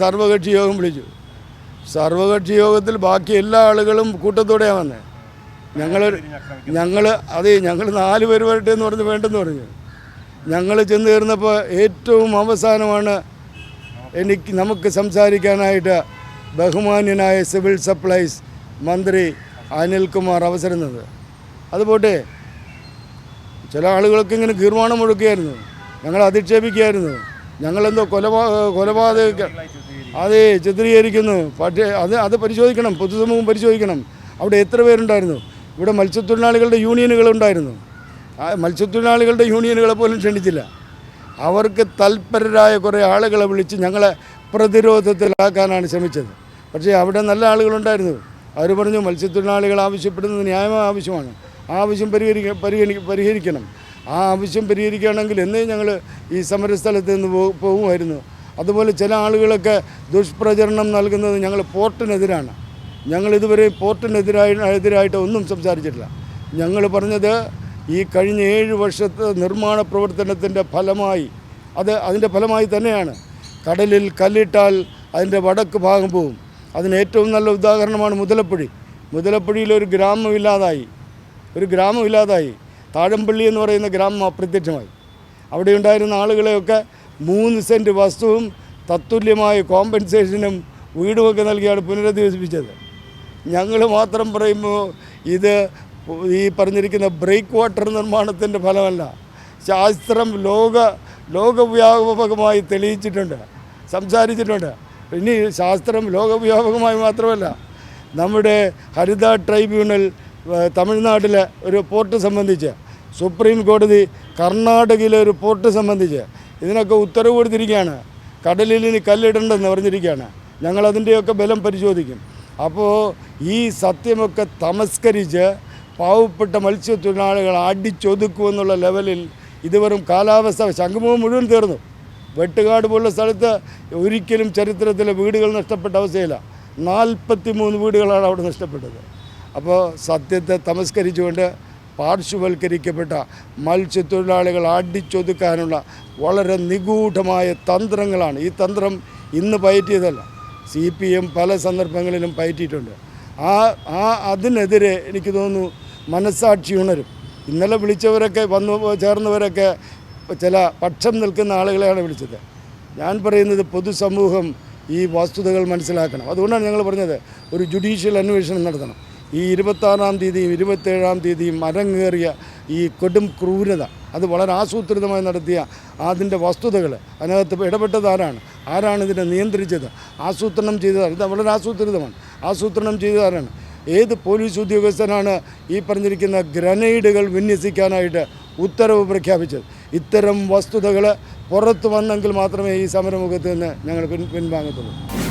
സർവകക്ഷി യോഗം വിളിച്ചു. സർവകക്ഷി യോഗത്തിൽ ബാക്കി എല്ലാ ആളുകളും കൂട്ടത്തോടെയാണ് വന്നത് ഞങ്ങൾ ഞങ്ങൾ അതെ ഞങ്ങൾ നാല് പേര് വരട്ടെ എന്ന് പറഞ്ഞ് വേണ്ടെന്ന് പറഞ്ഞു. ഞങ്ങൾ ചെന്ന് കയറുന്നപ്പോൾ ഏറ്റവും അവസാനമാണ് എനിക്ക് നമുക്ക് സംസാരിക്കാനായിട്ട് ബഹുമാന്യനായ സിവിൽ സപ്ലൈസ് മന്ത്രി അനിൽകുമാർ അവസരം തന്നത് അതുപോട്ടെ ചില ആളുകളൊക്കെ ഇങ്ങനെ കീർമാണം മുഴക്കുകയായിരുന്നു. ഞങ്ങൾ അധിക്ഷേപിക്കുകയായിരുന്നു. ഞങ്ങളെന്തോ കൊലപാ കൊലപാതക അതെ ചിത്രീകരിക്കുന്നു. പക്ഷേ അത് അത് പരിശോധിക്കണം. പൊതുസമൂഹം പരിശോധിക്കണം. അവിടെ എത്ര പേരുണ്ടായിരുന്നു? ഇവിടെ മത്സ്യത്തൊഴിലാളികളുടെ യൂണിയനുകളുണ്ടായിരുന്നു ആ മത്സ്യത്തൊഴിലാളികളുടെ യൂണിയനുകളെ പോലും ക്ഷണിച്ചില്ല. അവർക്ക് തൽപരരായ കുറേ ആളുകളെ വിളിച്ച് ഞങ്ങളെ പ്രതിരോധത്തിലാക്കാനാണ് ശ്രമിച്ചത്. പക്ഷേ അവിടെ നല്ല ആളുകളുണ്ടായിരുന്നു. അവർ പറഞ്ഞു മത്സ്യത്തൊഴിലാളികൾ ആവശ്യപ്പെടുന്നത് ന്യായമായ ആവശ്യമാണ്. ആവശ്യം പരിഹരിക്ക പരിഗണി പരിഹരിക്കണം. ആ ആവശ്യം പരിഹരിക്കുകയാണെങ്കിൽ എന്നേ ഞങ്ങൾ ഈ സമരസ്ഥലത്ത് നിന്ന് പോകുമായിരുന്നു. അതുപോലെ ചില ആളുകളൊക്കെ ദുഷ്പ്രചരണം നൽകുന്നത് ഞങ്ങൾ പോർട്ടിനെതിരാണ്. ഞങ്ങൾ ഇതുവരെ പോർട്ടിനെതിരായി എതിരായിട്ട് ഒന്നും സംസാരിച്ചിട്ടില്ല. ഞങ്ങൾ പറഞ്ഞത് ഈ കഴിഞ്ഞ ഏഴ് വർഷത്തെ നിർമ്മാണ പ്രവർത്തനത്തിന്റെ ഫലമായി അത് അതിന്റെ ഫലമായി തന്നെയാണ്. കടലിൽ കല്ലിട്ടാൽ അതിന്റെ വടക്ക് ഭാഗം പോവും അതിന് ഏറ്റവും നല്ല ഉദാഹരണമാണ് മുതലപ്പുഴി. മുതലപ്പുഴിയിൽ ഒരു ഗ്രാമമില്ലാതായി. ഒരു ഗ്രാമം ഇല്ലാതായി താഴമ്പള്ളി എന്ന് പറയുന്ന ഗ്രാമം അപ്രത്യക്ഷമായി. അവിടെ ഉണ്ടായിരുന്ന ആളുകളെയൊക്കെ മൂന്ന് സെന്റ് വസ്തുവും തത്തുല്യമായ കോമ്പൻസേഷനും വീടുമൊക്കെ നൽകിയാണ് പുനരധിവസിപ്പിച്ചത്. ഞങ്ങൾ മാത്രം പറയുമ്പോൾ ഇത് ഈ പറഞ്ഞിരിക്കുന്ന ബ്രേക്ക് വാട്ടർ നിർമ്മാണത്തിന്റെ ഫലമല്ല. ശാസ്ത്രം ലോക ലോകവ്യാപകമായി തെളിയിച്ചിട്ടുണ്ട് സംസാരിച്ചിട്ടുണ്ട്. ഇനി ശാസ്ത്രം ലോകവ്യാപകമായി മാത്രമല്ല നമ്മുടെ ഹരിത ട്രൈബ്യൂണൽ തമിഴ്നാട്ടിലെ ഒരു പോർട്ട് സംബന്ധിച്ച് സുപ്രീം കോടതി കർണാടകയിലെ ഒരു പോർട്ട് സംബന്ധിച്ച് ഇതിനൊക്കെ ഉത്തരവ് കൊടുത്തിരിക്കുകയാണ്. കടലിൽ ഇനി കല്ലിടണ്ടെന്ന് പറഞ്ഞിരിക്കുകയാണ്. ഞങ്ങളതിന്റെയൊക്കെ ബലം പരിശോധിക്കും. അപ്പോൾ ഈ സത്യമൊക്കെ തമസ്കരിച്ച് പാവപ്പെട്ട മത്സ്യത്തൊഴിലാളികൾ അടിച്ചൊതുക്കുമെന്നുള്ള ലെവലിൽ ഇത് വെറും കാലാവസ്ഥ ശംഖുമുഖം മുഴുവൻ തീർന്നു. വെട്ടുകാട് പോലുള്ള സ്ഥലത്ത് ഒരിക്കലും ചരിത്രത്തിലെ വീടുകൾ നഷ്ടപ്പെട്ട അവസ്ഥയില്ല. നാൽപ്പത്തി മൂന്ന് വീടുകളാണ് അവിടെ നഷ്ടപ്പെട്ടത്. അപ്പോൾ സത്യത്തെ തമസ്കരിച്ചുകൊണ്ട് പാർശ്വവൽക്കരിക്കപ്പെട്ട മത്സ്യത്തൊഴിലാളികൾ അടിച്ചൊതുക്കാനുള്ള വളരെ നിഗൂഢമായ തന്ത്രങ്ങളാണ്. ഈ തന്ത്രം ഇന്ന് പയറ്റിയതല്ല. സി പി എം പല സന്ദർഭങ്ങളിലും പയറ്റിയിട്ടുണ്ട്. ആ ആ അതിനെതിരെ എനിക്ക് തോന്നുന്നു മനസ്സാക്ഷി ഉണരും. ഇന്നലെ വിളിച്ചവരൊക്കെ വന്നു ചേർന്നവരൊക്കെ ചില പക്ഷം നിൽക്കുന്ന ആളുകളെയാണ് വിളിച്ചത്. ഞാൻ പറയുന്നത് പൊതുസമൂഹം ഈ വസ്തുതകൾ മനസ്സിലാക്കണം. അതുകൊണ്ടാണ് ഞങ്ങൾ പറഞ്ഞത് ഒരു ജുഡീഷ്യൽ അന്വേഷണം നടത്തണം. ഈ ഇരുപത്താറാം തീയതിയും ഇരുപത്തേഴാം തീയതിയും അരങ്ങേറിയ ഈ കൊടും ക്രൂരത. അത് വളരെ ആസൂത്രിതമായി നടത്തിയ അതിന്റെ വസ്തുതകൾ അതിനകത്ത് ഇടപെട്ടത് ആരാണ്? ആരാണ് ഇതിനെ നിയന്ത്രിച്ചത്? ആസൂത്രണം ചെയ്തത് ഇത് വളരെ ആസൂത്രിതമാണ്. ആസൂത്രണം ചെയ്തത് ആരാണ്? ഏത് പോലീസ് ഉദ്യോഗസ്ഥനാണ് ഈ പറഞ്ഞിരിക്കുന്ന ഗ്രനേഡുകൾ വിന്യസിക്കാനായിട്ട് ഉത്തരവ് പ്രഖ്യാപിച്ചത്? ഇത്തരം വസ്തുതകൾ പുറത്തു വന്നെങ്കിൽ മാത്രമേ ഈ സമരമുഖത്ത് നിന്ന് ഞങ്ങൾ പിൻ പിൻവാങ്ങത്തുള്ളൂ.